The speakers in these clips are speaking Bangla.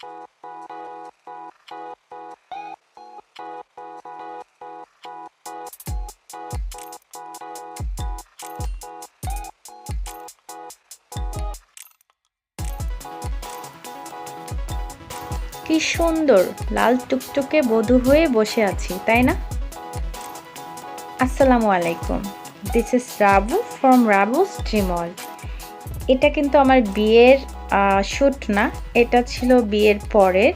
কি সুন্দর, লাল টুকটুকে বধূ হয়ে বসে আছি, তাই না? আসসালামু আলাইকুম। This is Rabu from Rabu স্ট্রিমল এটা কিন্তু আমার বিয়ের শ্যুট না, এটা ছিল বিয়ের পরের।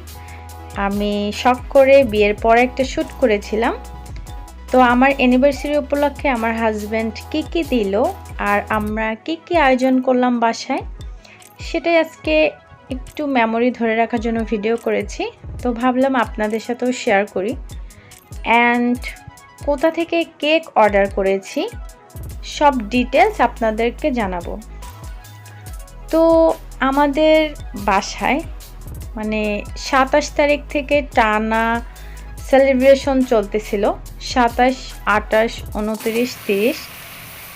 আমি শখ করে বিয়ের পরে একটা শ্যুট করেছিলাম। তো আমার অ্যানিভার্সারি উপলক্ষে আমার হাজব্যান্ড কী কী দিল আর আমরা কী কী আয়োজন করলাম বাসায়, সেটাই আজকে একটু মেমোরি ধরে রাখার জন্য ভিডিও করেছি। তো ভাবলাম আপনাদের সাথেও শেয়ার করি। অ্যান্ড কোথা থেকে কেক অর্ডার করেছি, সব ডিটেলস আপনাদেরকে জানাব। তো আমাদের বাসায় মানে সাতাশ তারিখ থেকে টানা সেলিব্রেশন চলতেছিল, সাতাশ আটাশ উনত্রিশ, তিরিশ।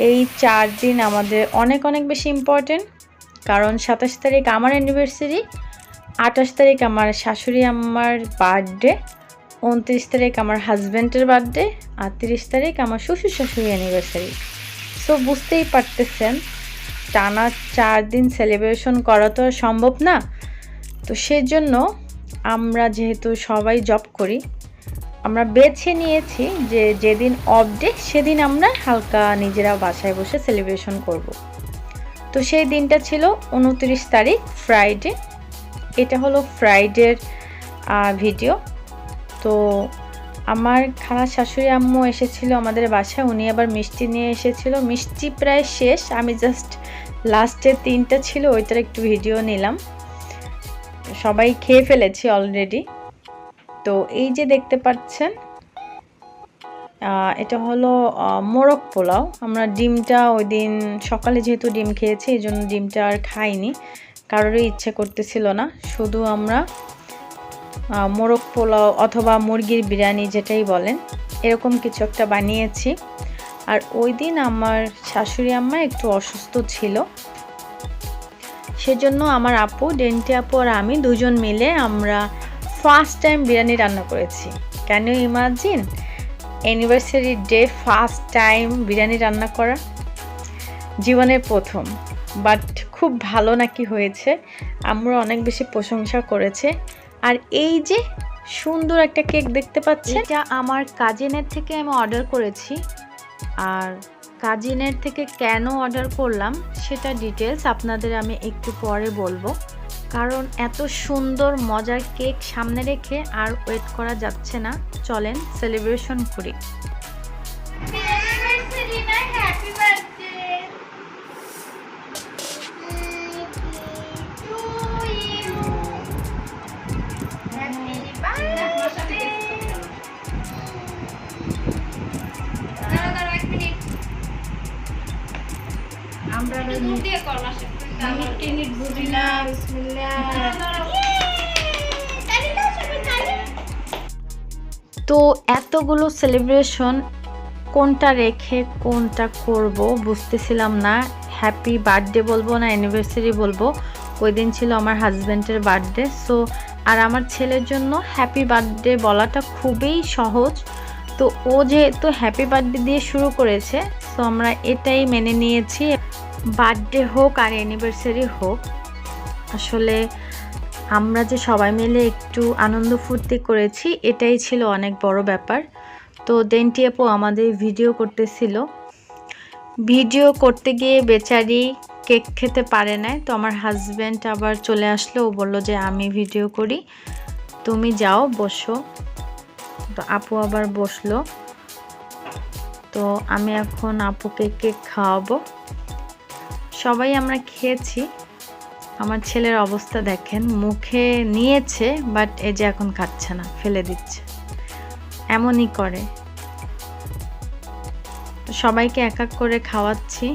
এই চার দিন আমাদের অনেক অনেক বেশি ইম্পর্টেন্ট কারণ সাতাশ তারিখ আমার অ্যানিভার্সারি আঠাশ তারিখ আমার শাশুড়ি আমার বার্থডে উনত্রিশ তারিখ আমার হাজব্যান্ডের বার্থডে আর তিরিশ তারিখ আমার শ্বশুর শাশুড়ি অ্যানিভার্সারি সো বুঝতেই পারতেছেন টানা চার দিন সেলিব্রেশন করা তো সম্ভব না। তো সেজন্য আমরা যেহেতু সবাই জব করি, আমরা বেছে নিয়েছি যে যেদিন অফ ডে সেদিন আমরা হালকা নিজেরা বাসায় বসে সেলিব্রেশন করব। তো সেই দিনটা ছিল উনত্রিশ তারিখ ফ্রাইডে এটা হলো ফ্রাইডের ভিডিও তো আমার খালা শাশুড়ি আম্মু এসেছিল আমাদের বাসায়, উনি আবার মিষ্টি নিয়ে এসেছিল। মিষ্টি প্রায় শেষ, আমি জাস্ট লাস্টে তিনটা ছিল, ওইটার একটু ভিডিও নিলাম। সবাই খেয়ে ফেলেছি অলরেডি তো এই যে দেখতে পাচ্ছেন এটা হলো মোরগ পোলাও। আমরা ডিমটা ওই দিন সকালে যেহেতু ডিম খেয়েছি, এই জন্য ডিমটা আর খাইনি। কারোরই ইচ্ছে করতেছিল না। শুধু আমরা মোরগ পোলাও অথবা মুরগির বিরিয়ানি যেটাই বলেন, এরকম কিছু একটা বানিয়েছি। আর ওই দিন আমার শাশুড়ি আম্মা একটু অসুস্থ ছিল। সেজন্য আমার আপু, ডেন্টি আপু আর আমি দুজন মিলে আমরা ফার্স্ট টাইম বিরিয়ানি রান্না করেছি। Can you imagine anniversary day first time biryani রান্না করা। জীবনের প্রথম। বাট খুব ভালো নাকি হয়েছে। আমরা অনেক বেশি প্রশংসা করেছে। আর এই যে সুন্দর একটা কেক দেখতে পাচ্ছি এটা আমার কাজিনের থেকে আমি অর্ডার করেছি। আর কাজিনের থেকে কেন অর্ডার করলাম, সেটা ডিটেলস আপনাদের আমি একটু পরে বলব। কারণ এত সুন্দর মজার কেক সামনে রেখে আর ওয়েট করা যাচ্ছে না। চলেন সেলিব্রেশন করি। তো এতগুলো সেলিব্রেশন কোনটা রেখে কোনটা করব বুঝতেছিলাম না। হ্যাপি বার্থডে বলব না অ্যানিভার্সারি বলব। ওই দিন ছিল আমার হাজব্যান্ডের বার্থডে সো আর আমার ছেলের জন্য হ্যাপি বার্থডে বলাটা খুবই সহজ। তো ও যেহেতু হ্যাপি বার্থডে দিয়ে শুরু করেছে সো আমরা এটাই মেনে নিয়েছি। বার্থডে হোক আর অ্যানিভার্সারি হোক, আসলে আমরা যে সবাই মিলে একটু আনন্দ ফুর্তি করেছি, এটাই ছিল অনেক বড় ব্যাপার। তো দেনটি আপু আমাদের ভিডিও করতেছিল। ভিডিও করতে গিয়ে বেচারি কেক খেতে পারে নাই, তো আমার হাজব্যান্ড আবার চলে আসলো, ও বলল যে আমি ভিডিও করি, তুমি যাও, বসো। তো আপু আবার বসল। তো আমি এখন আপুকে কেক খাওয়াবো। সবাই আমরা খেয়েছি। আমার ছেলের অবস্থা দেখেন, মুখে নিয়েছে বাট এ যে এখন খাচ্ছে না, ফেলে দিচ্ছে। এমনই করে। সবাইকে এক এক করে খাওয়াচ্ছি।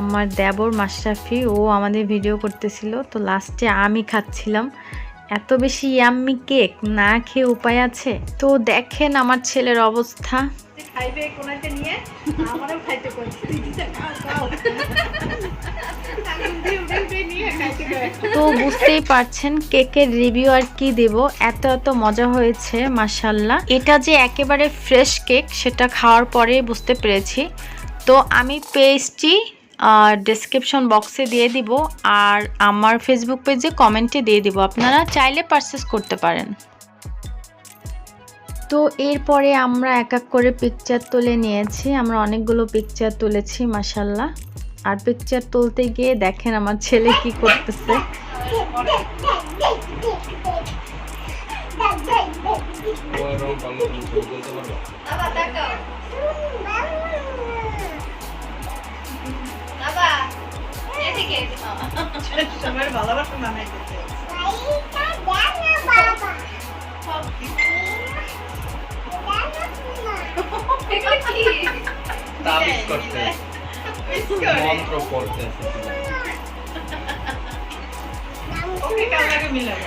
আমার দেবর মাশরাফি, ও আমাদের ভিডিও করতেছিল, তো লাস্টে আমি খাচ্ছিলাম। এত বেশি ইয়াম্মি কেক না খেয়ে উপায় আছে? তো দেখেন আমার ছেলের অবস্থা। খাইবে নিয়ে, আমারও খাইতে তো বুঝতেই পারছেন কেকের রিভিউ আর কি দেব। এত এত মজা হয়েছে মাসাল্লাহ এটা যে একেবারে ফ্রেশ কেক, সেটা খাওয়ার পরে বুঝতে পেরেছি। তো আমি পেজটি ডেসক্রিপশন বক্সে দিয়ে দিব, আর আমার ফেসবুক পেজে কমেন্টে দিয়ে দিব। আপনারা চাইলে পারচেস করতে পারেন। তো এরপরে আমরা এক এক করে পিকচার তুলে নিয়েছি। আমরা অনেকগুলো পিকচার তুলেছি মাসাল্লাহ আর পিকচার তুলতে গিয়ে দেখেন আমার ছেলে কি করতেছে। সবার ভালোবাসা বানাইতেছে এগুলো কি তাবিজ করতে। মন্ত্র পড়তে। ওকে কালারে মিলাবো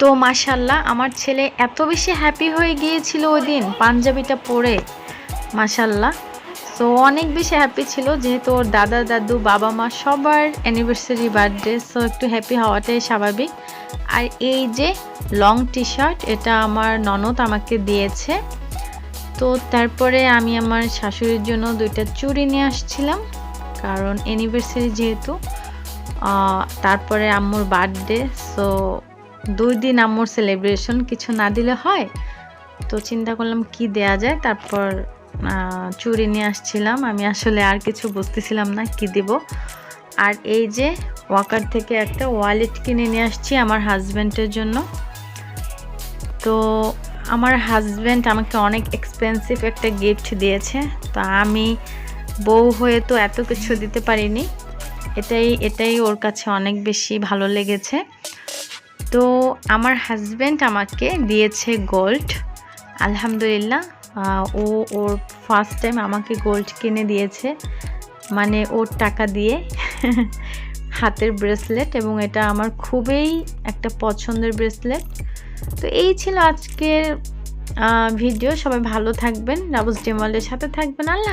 তো মাসাল্লাহ আমার ছেলে এত বেশি হ্যাপি হয়ে গিয়েছিল ওই দিন পাঞ্জাবিটা পরে মাসাল্লাহ সো অনেক বেশি হ্যাপি ছিল, যেহেতু ওর দাদা, দাদু, বাবা, মা সবার অ্যানিভার্সারি বার্থডে সো একটু হ্যাপি হওয়াটাই স্বাভাবিক। আর এই যে লং টি শার্ট এটা আমার ননদ আমাকে দিয়েছে। তো তারপরে আমি আমার শাশুড়ির জন্য দুইটা চুড়ি নিয়ে আসছিলাম, কারণ অ্যানিভার্সারি যেহেতু তারপরে আম্মুর বার্থডে সো দুই দিন আম্মুর সেলিব্রেশন কিছু না দিলে হয়। তো চিন্তা করলাম কি দেয়া যায়, তারপর চুড়ি নিয়ে আসছিলাম। আমি আসলে আর কিছু বুঝতেছিলাম না কি দিব। আর এই যে ওয়াকার থেকে একটা ওয়ালেট কিনে নিয়ে আসছি আমার হাজব্যান্ডের জন্য। তো আমার হাজব্যান্ড আমাকে অনেক এক্সপেন্সিভ একটা গিফট দিয়েছে। তো আমি বউ হয়ে তো এত কিছু দিতে পারিনি। এটাই এটাই ওর কাছে অনেক বেশি ভালো লেগেছে। তো আমার হাজব্যান্ড আমাকে দিয়েছে গোল্ড আলহামদুলিল্লাহ। ও ওর ফার্স্ট টাইম আমাকে গোল্ড কিনে দিয়েছে। মানে ওর টাকা দিয়ে, হাতের ব্রেসলেট এবং এটা আমার খুবই একটা পছন্দের ব্রেসলেট তো এই ছিল আজকের ভিডিও সবাই ভালো থাকবেন রাবুস ডিমলের সাথে থাকবেন। আল্লাহ